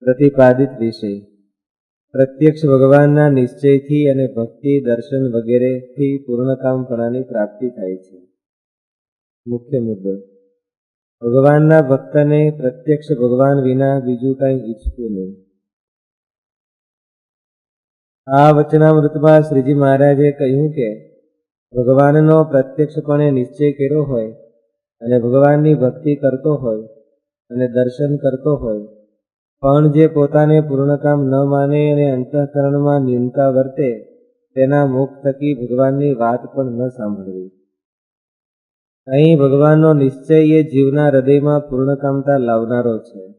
પ્રતિપાદિત વિષય પ્રત્યક્ષ ભગવાનના નિશ્ચયથી અને ભક્તિ, દર્શન વગેરેથી પૂર્ણકામપણાની પ્રાપ્તિ થાય છે. મુખ્ય મુદ્દો. ભગવાનના ભક્તને પ્રત્યક્ષ ભગવાન વિના બીજું કંઈ ઈચ્છવું નહીં. આ વચનામૃતમાં શ્રીજી મહારાજે કહ્યું કે, ભગવાનનો પ્રત્યક્ષપણે નિશ્ચય કર્યો હોય અને ભગવાનની ભક્તિ કરતો હોય અને દર્શન કરતો હોય પણ જે પોતાને પૂર્ણકામ ન માને અને અંતઃકરણમાં ન્યૂનતા વર્તે, તેના મુખ થકી ભગવાનની વાત પણ ન સાંભળવી. અહીં ભગવાનનો નિશ્ચય એ જીવના હૃદયમાં પૂર્ણકામતા લાવનારો છે.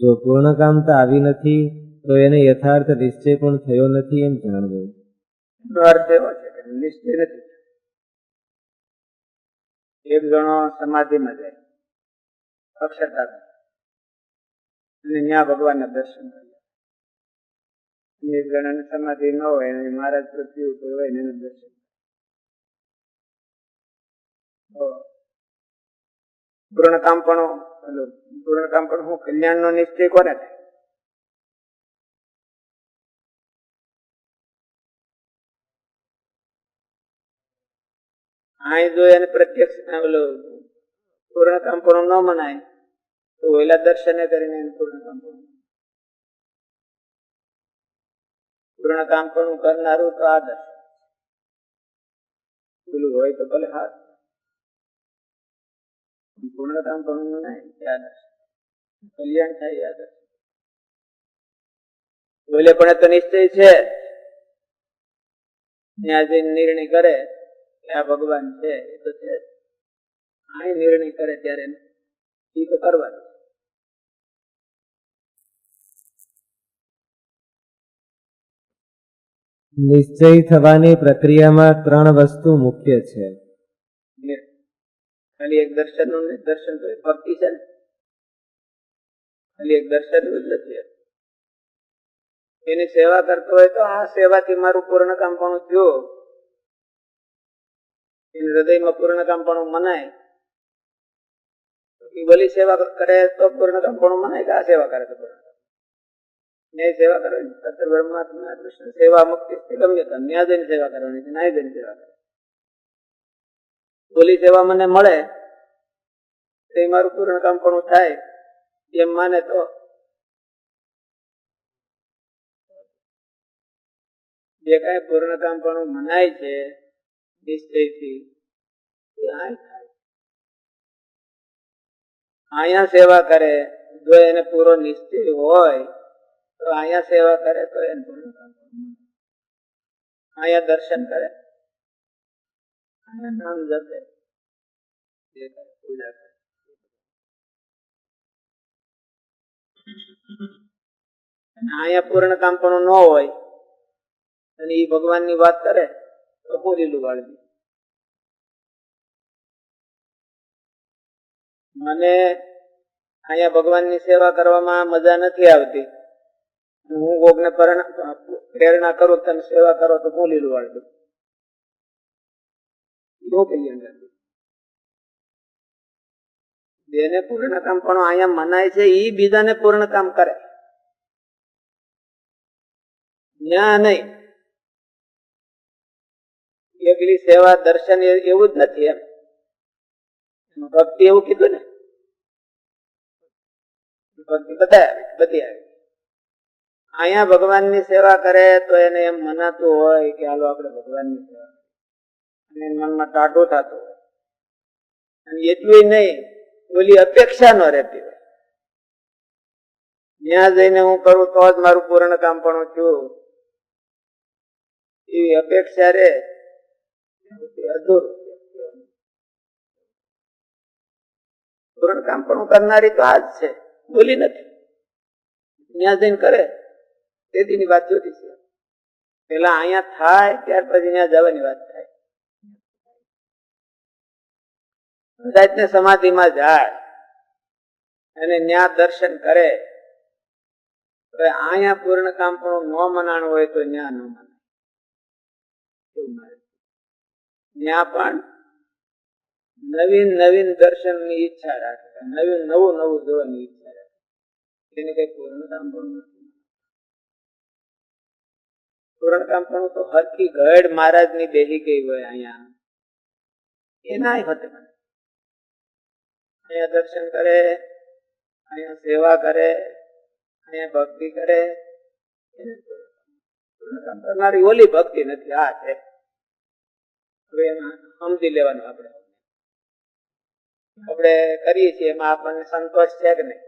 જો પૂર્ણકામતા આવી નથી, તો એને યથાર્થ નિશ્ચય પણ થયો નથી એમ જાણવું. નિશ્ચય નથી એક જણો સમાધિમાં જાય અક્ષરતા અને ત્યાં ભગવાનના દર્શન કર્યા. એક જણાને સમાધિ ન હોય અને મહારાજ પૃથ્વી ઉપર હોય એને દર્શન તો પૂર્ણકામ પણ પૂર્ણકામ પણ હું કલ્યાણ નો નિશ્ચય કોને થાય? અહીં જો એને પ્રત્યક્ષ ઓલું પૂર્ણ કામપણું ન મનાય તો ઓલા દર્શને કરીને પૂર્ણ કામપણું પૂર્ણ કામપણું કરનારું તો આ દર્શન. પેલું હોય તો ભલે હાથ. પૂર્ણ કામ દર્શન. કલ્યાણ થાય આ દર્શન. પણ તો નિશ્ચય છે. ત્યાં જઈને નિર્ણય કરે આ ભગવાન છે, એ તો છે આ નિર્ણય કરે ત્યારે એ તો કરવાનું નિશ્ચય થવાની પ્રક્રિયામાં ત્રણ વસ્તુ મુખ્ય છે. ખાલી એક દર્શન દર્શન તો ભક્તિ છે ને. ખાલી એક દર્શન નથી. એની સેવા કરતો હોય તો આ સેવાથી મારું પૂર્ણ કામ પણ થયું. એની હૃદયમાં પૂર્ણ કામ પણ મનાય. ભલી સેવા કરે તો પૂર્ણ કામ પણ મનાય કે આ સેવા કરે તો પૂર્ણ? ન્યાય સેવા કરવાની સત્ય બ્રહ્માત્મા કૃષ્ણ સેવા મુક્તિ ગમ્ય તો ન્યાય જઈને સેવા કરવાની છે ન્યાય જઈને સેવા કરવાની. બોલી સેવા મને મળે, તે મારું પૂર્ણ કામ પણ થાય, એમ માને તો જે કઈ પૂર્ણ કામ પણ મનાય છે, નિશ્ચયથી અહીંયા સેવા કરે, જો એને પૂરો નિશ્ચય હોય તો અહીંયા સેવા કરે તો એને પૂર્ણ અહીંયા દર્શન કરે? અહીંયા નામ જપે? પૂજા કરે. અહીંયા પૂર્ણ કામ પણ ન હોય, અને એ ભગવાનની વાત કરે, તો હું લીલું વાળવી મને અહીંયા ભગવાનની સેવા કરવામાં મજા નથી આવતી. હું કોકને પ્રેરણા કરું તમે સેવા કરો તો હું લીલું શું કલ્યાણ જેને પૂર્ણ કામ પણ અહીંયા મનાય છે એ બીજાને પૂર્ણ કામ કરે. ત્યાં નહીં. એકલી સેવા દર્શન એવું જ નથી એમ. ભક્તિ એવું કીધું ને? ભક્તિ બધા બધી આવી. અહીંયા ભગવાનની સેવા કરે તો એને એમ મનાતું હોય કે હાલો આપણે ભગવાનની સેવા અને મનમાં ટાઢો થતો હોય. અને એટલું નહીં, ઓલી અપેક્ષા ન રહેતી હોય. ત્યાં જઈને હું કરું તો જ મારું પૂર્ણ કામ પણ થયું. એવી અપેક્ષા રે અધૂરું. પૂર્ણ કામ પણ કરનારી તો આ જ છે. બોલી નથી. ત્યાં જઈને કરે. તેદીની વાત જોતી છે. પેલા અહીંયા થાય, ત્યાર પછી અહીંયા જવાની વાત થાય. સમાધિમાં જાય અને ન્યા દર્શન કરે. તો અહીંયા પૂર્ણ કામ પણ ન મનાણું હોય તો ત્યાં ન મનાય. પણ નવીન નવીન દર્શનની ઈચ્છા રાખે. નવીન નવું નવું જોવાની ઈચ્છા રાખે. એને કઈ પૂર્ણ કામ પણ નથી પૂર્ણ પણ તો હરકી ગઢ મહારાજની બેહી ગઈ હોય અહીંયા. એ હોતે હોત. અહીંયા દર્શન કરે, અહીંયા સેવા કરે, અહીંયા ભક્તિ કરે. મારી ઓલી ભક્તિ નથી, આ છે. હવે એમાં સમજી લેવાનું આપણે. આપણે કરીએ છીએ, એમાં આપણને સંતોષ છે કે નહીં?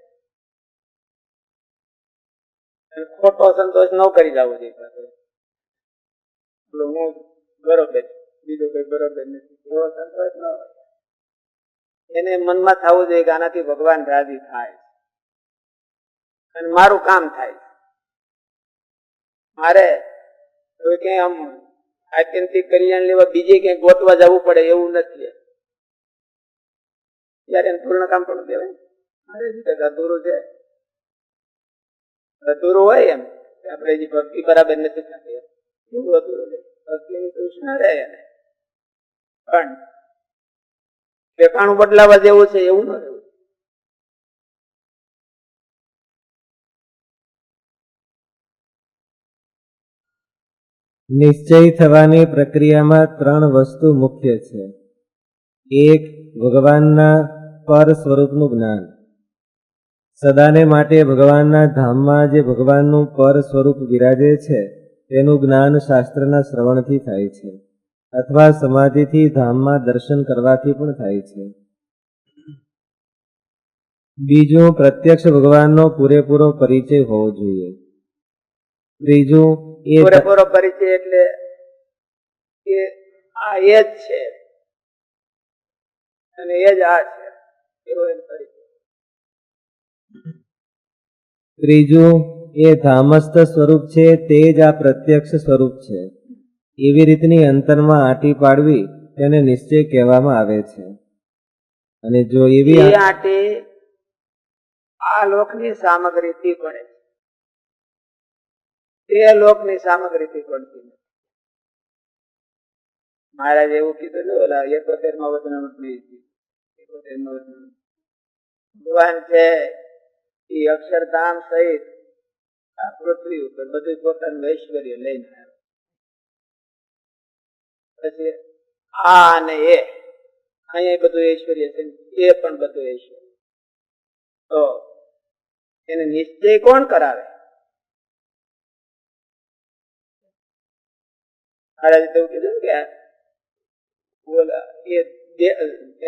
ખોટો સંતોષ ન કરી જવો જોઈએ પાછો. હું બરોબર, બીજું કઈ બરોબર નથી. એવો સંતોષ ન હોય. એને મનમાં થવું જોઈએ કે આનાથી ભગવાન રાજી થાય. અને મારું કામ થાય. મારે હવે ક્યાંય આમ આત્યંતિક કલ્યાણ લેવા બીજે ક્યાંય ગોતવા જવું પડે એવું નથી. ત્યારે પૂર્ણ કામ પણ કહેવાય મારે રીતે કંઈક અધૂરું છે. અધૂરું હોય એમ. આપણે હજી ભક્તિ બરાબર નથી થતી. એવું હતું ભક્તિની તૃષ્ણા રહે પણ ઠેકાણું બદલાવા જેવું છે, એવું ન નિશ્ચય થવાની પ્રક્રિયામાં ત્રણ વસ્તુ મુખ્ય છે. એક, ભગવાનના પર સ્વરૂપનું જ્ઞાન. સદાને માટે ભગવાનના ધામમાં જે ભગવાનનું પર સ્વરૂપ બિરાજે છે તેનું જ્ઞાન શાસ્ત્રના શ્રવણથી થાય છે અથવા સમાધિથી ધામમાં દર્શન કરવાથી પણ થાય છે. બીજું પ્રત્યક્ષ ભગવાનનો પૂરેપૂરો પરિચય હોવો જોઈએ. ત્રીજું એ પૂરેપૂરો પરિચય એટલે કે આ એ જ છે. અને એ જ આ છે. એવો પરિચય. ત્રીજું એ ધામસ્થ સ્વરૂપ છે તે જ આ પ્રત્યક્ષ સ્વરૂપ છે. એવી રીતની અંતરમાં આટી પાડવી તેને નિશ્ચય કહેવામાં આવે છે. અને જો એવી આટે આ લોકની સામગ્રીથી પડે તે લોકની સામગ્રીથી પડતી નથી. મહારાજ એવું કીધું ને ઓલા એકોતેરમાં વચન એકોતેરમાં ભગવાન છે એ અક્ષરધામ સહિત આ પૃથ્વી ઉપર બધું પોતાનું ઐશ્વર્ય લઈને પછી આ અને એ, અહીંયા બધું ઐશ્વર્ય છે એ પણ બધું ઐશ્વર્ય. તો એને નિશ્ચય કોણ કરાવે?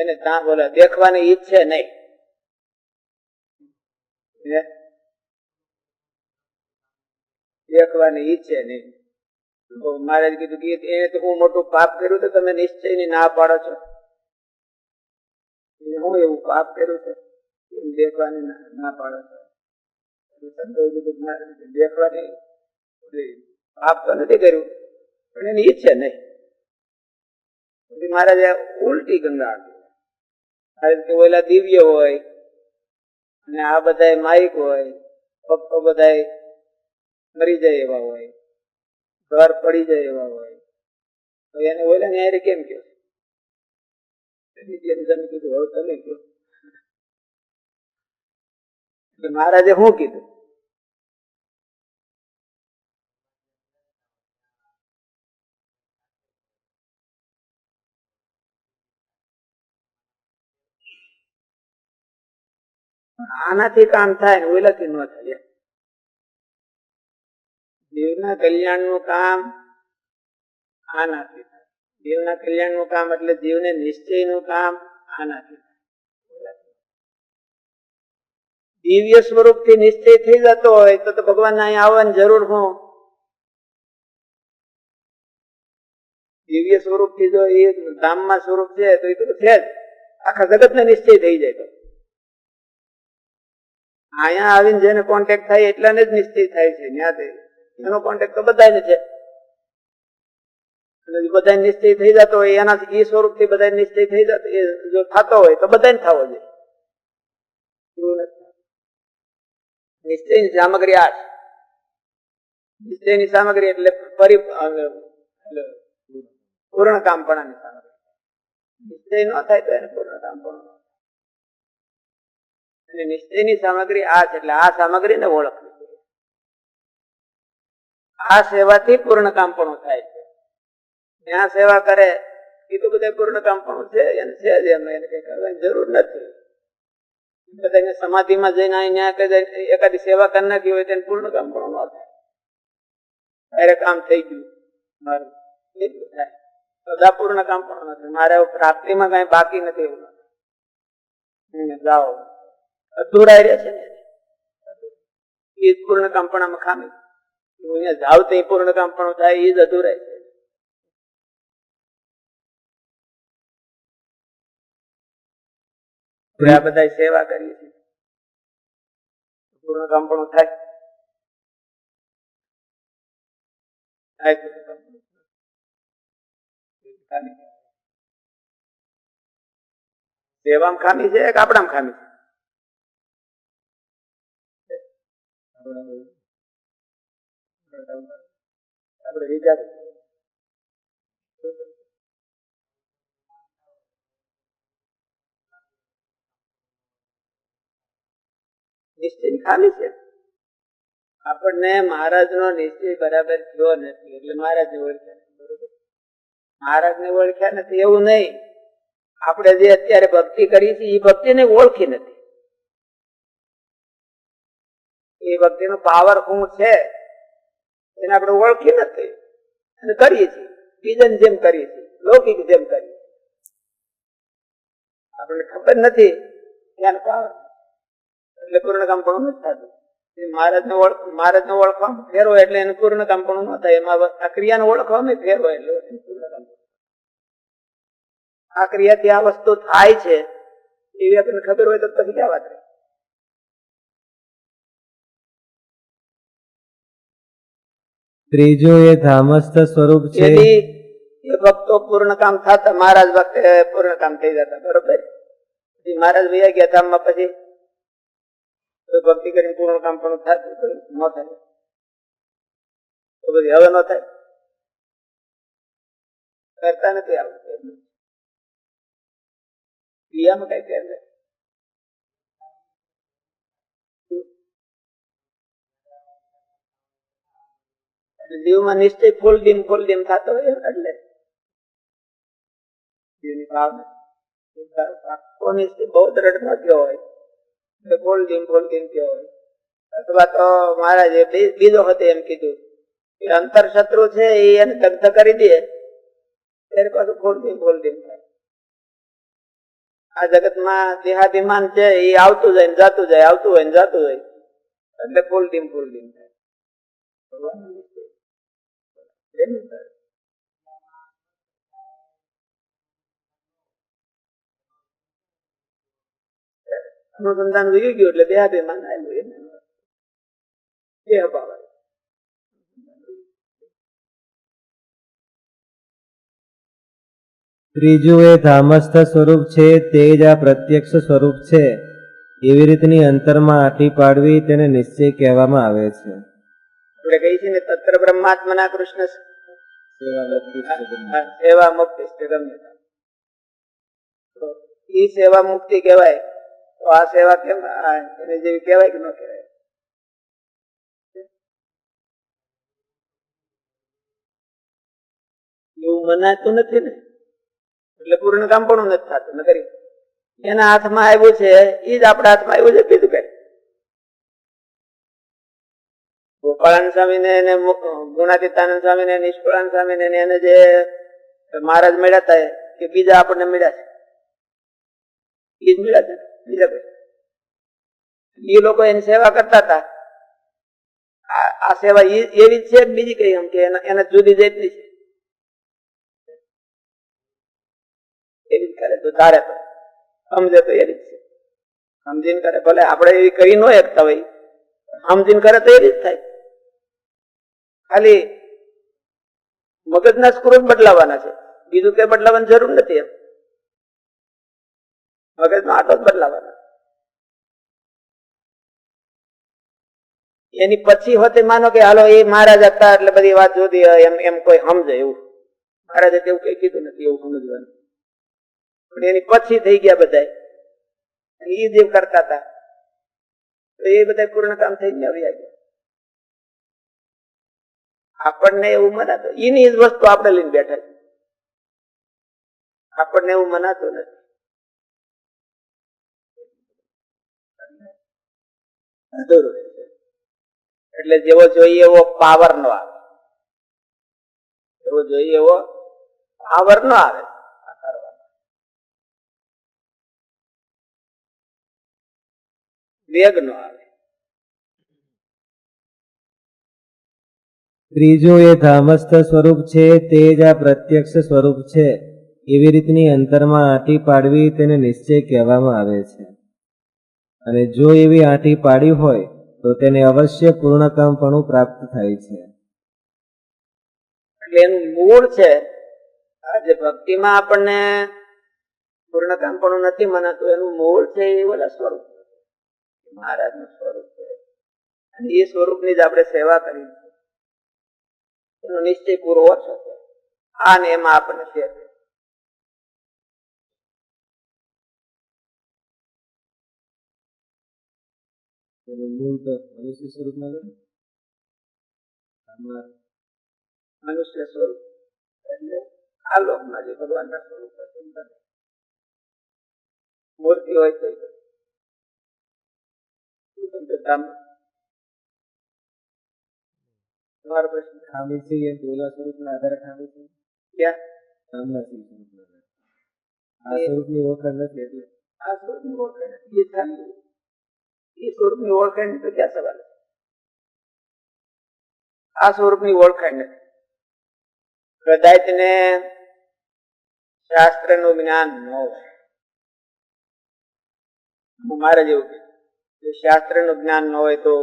એને દેખવાની ઈચ્છે નહીં? દેખવાની ઈચ્છે નહીં. તો મહારાજ કીધું કે એને તો હું મોટું પાપ કર્યું તો તમે નિશ્ચયની પાડો છો. હું એવું પાપ કર્યું છે દેખવાની ના- પાડો છો. દેખવાની પાપ તો નથી કર્યું, પણ એની ઈચ્છે નહીં. પછી મહારાજે ઉલટી ગંગા ઓલા દિવ્ય હોય, અને આ બધા માઇક હોય, ભક્તો બધા મરી જાય એવા હોય, ઘર પડી જાય એવા હોય. તો એને ઓલે ને કેમ કયો તમે કયો મહારાજે શું કીધું? આનાથી કામ થાય ને ઓલાથી ન થાય. જીવના કલ્યાણનું કામ આનાથી થાય દેવના કલ્યાણનું કામ એટલે જીવને નિશ્ચયનું કામ આનાથી દિવ્ય સ્વરૂપથી નિશ્ચય થઈ જતો હોય તો ભગવાન અહીંયા આવવાની જરૂર હું દિવ્ય સ્વરૂપથી જો એ ધામમાં સ્વરૂપ છે તો એ તો છે જ. આખા જગત ને નિશ્ચય થઈ જાય તો. અહીંયા આવીને જેને કોન્ટેક્ટ થાય એટલાને જ નિશ્ચય થાય છે ત્યાંથી એનો કોન્ટેક્ટ તો બધાને છે અને નિશ્ચય થઈ જતો હોય, એનાથી એ સ્વરૂપથી બધા નિશ્ચય થઈ જતો એ જો થતો હોય, તો બધાને થવો જોઈએ. નિશ્ચયની સામગ્રી આ છે નિશ્ચયની સામગ્રી એટલે એટલે પૂર્ણ કામપણાની સામગ્રી નિશ્ચય ન થાય તો એને પૂર્ણ કામપણું ન. અને નિશ્ચયની સામગ્રી આ છે, એટલે આ સામગ્રીને ઓળખવી જોઈએ. આ સેવાથી પૂર્ણ કામ પણ થાય છે. જ્યાં સેવા કરે, એ તો બધા પૂર્ણ કામપણું છે, એને છે જ એમ, એને કઈ કરવાની જરૂર નથી. સમાધિમાં જઈને અહીંયા એકાદી સેવા કરી નાખી હોય તેને પૂર્ણ કામપણું ન થાય. ત્યારે કામ થઈ ગયું. મારું. એટલું થાય. બધા પૂર્ણ પણ નથી મારે પ્રાપ્તિમાં કઈ બાકી નથી એવું જાઓ. અધૂરા રહ્યા છે ને એ પૂર્ણ કામપણામાં ખામી હું અહીંયા જાવ તો પૂર્ણ કામ પણ થાય એ જ અધૂરાય છે. આ બધા સેવા કરીએ છીએ. પૂર્ણ કામ થાય. થાય. સેવામાં ખામી છે કે આપણામાં ખામી છે? આપણે વિચારવું નિશ્ચય ખાલી છે. આપણને મહારાજ નો નિશ્ચય બરાબર થયો નથી, એટલે મહારાજ ને ઓળખ્યા. બરોબર? મહારાજ ને ઓળખ્યા નથી, એવું નહીં. આપણે જે અત્યારે ભક્તિ કરી છે એ ભક્તિ ને ઓળખી નથી. એ ભક્તિ નો પાવર શું છે? એને આપણે ઓળખી નથી. અને કરીએ છીએ. બીજન જેમ કરીએ છીએ. લૌકિક જેમ કરીએ આપણને ખબર નથી ત્યાં પાવર. એટલે પૂર્ણ કામ પણ નથી થતું. મહારાજ ને ઓળખ, મહારાજને ઓળખવા ફેરો એટલે એને પૂર્ણ કામ પણ ન થાય. એમાં આ ક્રિયાને ઓળખવામાં ફેરો એટલે પૂર્ણ કામ આ ક્રિયાથી આ વસ્તુ થાય છે. એવી આપણને ખબર હોય તો પછી ક્યાં વાત ત્રીજું એ ધામસ્થ સ્વરૂપ છે. એ ભક્તો પૂર્ણ કામ થતા મહારાજ વખતે પૂર્ણ કામ થઈ જતા, બરોબર? પછી મહારાજ વૈયા ગયા ધામમાં, પછી ભક્તિ કરીને પૂર્ણ કામ પણ થતું ન થાય. તો પછી હવે ન થાય. કરતા નથી આવડતું ક્રિયામાં કઈ ફેર જીવમાં નિશ્ચય ફૂલ ડીમ ફૂલ ડીમ થતો હોય એટલે. જીવની ભાવના. નિશ્ચય બહુ દ્રઢ થયો હોય. એટલે ફૂલ ડીમ ફૂલ ડીમ થયો હોય. અથવા તો મહારાજે બીજો હતો એમ કીધું કે અંતર શત્રુ છે એ એને દગ્ધ કરી દે. ત્યારે પાછું ફૂલ ડીમ ફૂલ ડીમ થાય. આ જગતમાં દેહાભિમાન છે એ આવતું જાય ને જાતું જાય, આવતું હોય ને જાતું જાય એટલે ફૂલ ડીમ ફૂલ ડીમ થાય. ભગવાનનો અનુસંધાન વહી ગયું એટલે દેહાભિમાન આવ્યું એને દેહ ભાવ ત્રીજું એ ધામસ્થ સ્વરૂપ છે, તે જ આ પ્રત્યક્ષ સ્વરૂપ છે. એવી રીતની અંતરમાં આટી પાડવી તેને નિશ્ચય કહેવામાં આવે છે. આપણે કહીએ છીએ ને તત્ર બ્રહ્માત્મના કૃષ્ણ સેવા મુક્તિ ઈ સેવા મુક્તિ કહેવાય. તો આ સેવા કેમ એને જેવી કહેવાય કે ન કહેવાય? એવું મનાતું નથી ને. એટલે પૂર્ણ કામ પણ નથી થતું નકરી. એના હાથમાં આવ્યું છે એ જ આપણા હાથમાં આવ્યું છે ગોપાળાનંદ સ્વામી ને એને ગુણાતીતાનંદ સ્વામી ને નિષ્કુળાનંદ સ્વામી ને એને જે મહારાજ મળ્યા હતા કે બીજા આપણને મળ્યા છે. એ જ મળ્યા બીજા કોઈ. એ લોકો એની સેવા કરતા હતા આ સેવા એવી છે બીજી કઈ એમ કે એના જુદી જેટલી છે. એવી કરે તો તારે તો સમજે તો એવી છે. સમજીને કરે, ભલે આપણે એવી કરી ન એકતા હોય, સમજીને કરે તો એવી જ થાય. ખાલી મગજના સ્ક્રૂ બદલાવાના છે. બીજું કઈ બદલાવાની જરૂર નથી એમ. મગજનો આટો જ બદલાવાના. એની પછી હોતે માનો કે હાલો એ મહારાજ હતા એટલે બધી વાત જોતી એમ એમ કોઈ સમજે એવું. મહારાજે તેવું કઈ કીધું નથી, એવું સમજવાનું. પણ એની પછી થઈ ગયા બધા એ જે કરતા હતા. એ બધા પૂર્ણ કામ થઈને આવી ગયા. આપણને એવું મનાતું એની જ વસ્તુ આપણે લઈને બેઠા છે આપણને એવું મનાતું નથી. એટલે જેવો જોઈએ એવો પાવર નો આવે. એવો જોઈએ એવો પાવર નો આવે. વેગ નો આવે. ત્રીજું એ ધામસ્થ સ્વરૂપ છે, તે જ આ પ્રત્યક્ષ સ્વરૂપ છે. એવી રીતની અંતરમાં આંટી પાડવી તેને નિશ્ચય કહેવામાં આવે છે. અને જો એવી આંટી પાડી હોય, તો તેને અવશ્ય પૂર્ણકામપણું પ્રાપ્ત થાય છે. એટલે એનું મૂળ છે આજે ભક્તિમાં આપણને પૂર્ણકામ પણ નથી મનાતું, એનું મૂળ છે એ ઓલા સ્વરૂપ. મહારાજનું સ્વરૂપ છે. અને એ સ્વરૂપની જ આપણે સેવા કરી એનો નિશ્ચય પૂરો ઓછો છે આ ને એમાં આપણને ફેર મનુષ્ય સ્વરૂપ. એટલે આ લોકમાં જે ભગવાનના સ્વરૂપ છે મૂર્તિ હોય તો તમારો પ્રશ્ન ખામી છે એ ઓલા સ્વરૂપના આધારે ખામી છે ક્યાં શિવ સ્વરૂપના. આ સ્વરૂપની ઓળખાણ નથી એટલે આ સ્વરૂપની ઓળખાણ નથી. એ ખાલી એ સ્વરૂપની ઓળખાણ તો ક્યાં સવાલ? આ સ્વરૂપની ઓળખાણ નથી કદાચ ને શાસ્ત્રનું જ્ઞાન ન હોય મારા જેવું કે શાસ્ત્રનું જ્ઞાન ન હોય તો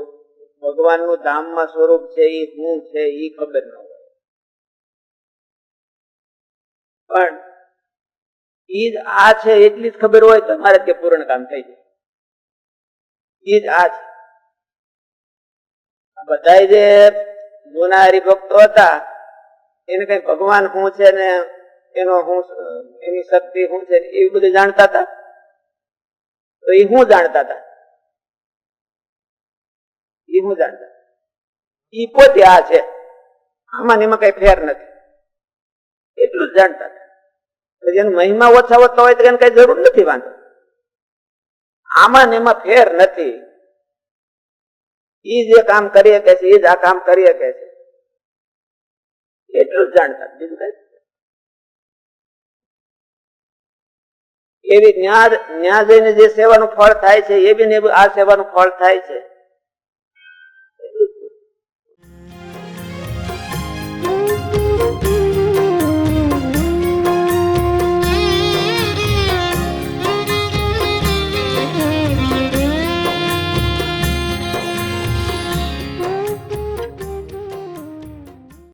ભગવાનનું ધામમાં સ્વરૂપ છે એ હું છે એ ખબર ન હોય. પણ ઈ જ આ છે એટલી જ ખબર હોય તો મારે તે પૂર્ણ કામ થઈ જાય. ઈ જ આ છે. બધા જે જૂના હરિભક્તો હતા, એને કઈ ભગવાન હું છે ને એનો હું એની શક્તિ હું છે એ બધું જાણતા હતા? તો એ હું જાણતા હતા? એ ઈ પોતે આ છે. આમાં એમાં કઈ ફેર નથી. એટલું જ જાણતા હતા. મહિમા ઓછા ઓછા હોય તો એને કઈ જરૂર નથી વાંધો. આમાં ને એમાં ફેર નથી. એ જે કામ કરી શકે છે એ જ આ કામ કરી શકે છે. એટલું જ જાણતા બીજું કઈ? એવી ન્યા જઈને જે સેવાનું ફળ થાય છે, એ બી ને આ સેવાનું ફળ થાય છે.